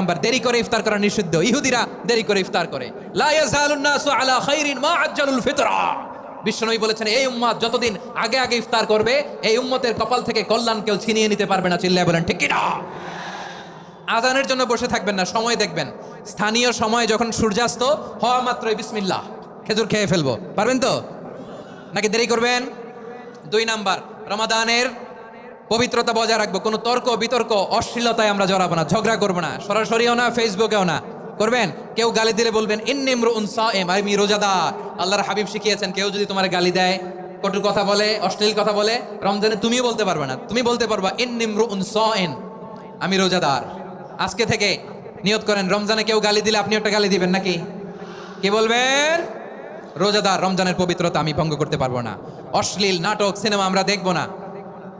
Number, দেরি করে ইফতার করা নিষিদ্ধ। ইহুদিরা দেরি করে ইফতার করে। বলেছেন, এই উম্মত যতদিন আগে আগে ইফতার করবে, এই উম্মতের কপাল থেকে কল্যাণ কেউ ছিনিয়ে নিতে পারবে না। চিল্লায় বলেন, ঠিক কিনা আজানের জন্য বসে থাকবেন না, সময় দেখবেন। স্থানীয় সময় যখন সূর্যাস্ত, হওয়া মাত্রই বিসমিল্লাহ, খেজুর খেয়ে ফেলব। পারবেন তো? নাকি দেরি করবেন? দুই নাম্বার, রমাদানের পবিত্রতা বজায় রাখব, কোনো তর্ক, বিতর্ক, অশ্লীলতায় আমরা জড়াবো না, ঝগড়া করব না, সরাসরিও না, ফেসবুকেও না। করবেন? কেউ গালি দিলে বলবেন ইন্নিমরু উনসাএম আমি রোজাদার। আল্লাহর হাবিব শিখিয়েছেন, কেউ যদি তোমার গালি দেয় কটু কথা বলে, অশ্লীল কথা বলে, রমজানে তুমিও বলতে পারবে না। তুমি বলতে পারবা ইন্নিমরু উনসাএন আমি রোজাদার। আজকে থেকে নিয়ত করেন, রমজানে কেউ গালি দিলে আপনি একটা গালি দিবেন নাকি? কে বলবেন? রোজাদার, রমজানের পবিত্রতা আমি ভঙ্গ করতে পারব না। অশ্লীল, নাটক, সিনেমা আমরা দেখব না।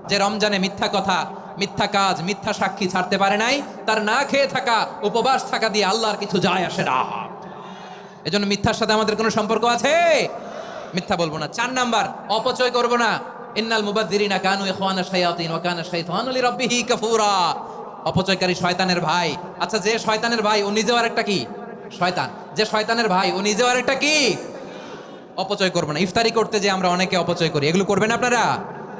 যে রমজানে মিথ্যা কথা, মিথ্যা কাজ, মিথ্যা সাক্ষী ছাড়তে পারে নাই, তার না খেয়ে থাকা, উপবাস থাকা দিয়ে আল্লাহর কিছু যায় আসে না। এজন্য মিথ্যার সাথে আমাদের কোনো সম্পর্ক আছে? মিথ্যা বলব না। চার নাম্বার, অপচয় করব না। ইন্নাল মুবাদ্দিরিনা কানু ইখওয়ানা শায়াতিন ওয়া কানা শাইতানু লিরাব্বিহি কাফুরা। অপচয়কারী শয়তানের ভাই। আচ্ছা যে শয়তানের ভাই, ও নিজেও আরেকটা কি? শয়তান। যে শয়তানের ভাই, ও নিজেও আরেকটা কি? অপচয় করব না। ইফতারি করতে যে আমরা অনেকে অপচয় করি। এগুলো করবেন আপনারা?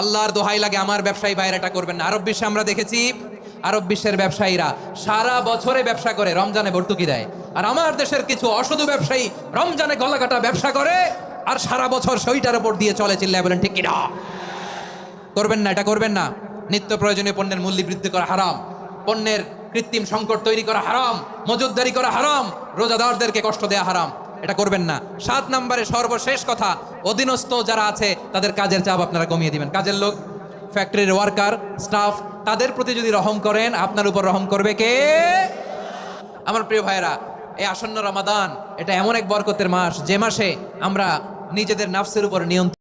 আল্লাহর দোহাই লাগে আমার ব্যবসায়ী ভাইরা এটা করবেন না। আরব বিশ্বে আমরা দেখেছি, আরব বিশ্বের ব্যবসায়ীরা সারা বছরে ব্যবসা করে, রমজানে ভর্তুকি দেয়। আর আমার দেশের কিছু অসাধু ব্যবসায়ী রমজানে গলাকাটা ব্যবসা করে আর সারা বছর সইটার উপর দিয়ে চলে চিল্লায় বলেন, ঠিক কিনা করবেন না, এটা করবেন না। নিত্য প্রয়োজনীয় পণ্যের মূল্য বৃদ্ধি করা হারাম। পণ্যের কৃত্রিম সংকট তৈরি করা হারাম। মজুদদারি করা হারাম। রোজাদারদেরকে কষ্ট দেওয়া হারাম। এটা করবেন না। সাত নম্বরে সর্বশেষ কথা, অধীনস্থ যারা আছে, তাদের কাজের চাপ আপনারা কমিয়ে দিবেন। কাজের লোক, ফ্যাক্টরির ওয়ার্কার, স্টাফ, তাদের প্রতি যদি রহম করেন, আপনার উপর রহম করবে কে? আমার প্রিয় ভাইরা এই আসন্ন রমাদান, এটা এমন এক বরকতের মাস, যে মাসে আমরা নিজেদের নাফসের উপর নিয়ন্ত্রণ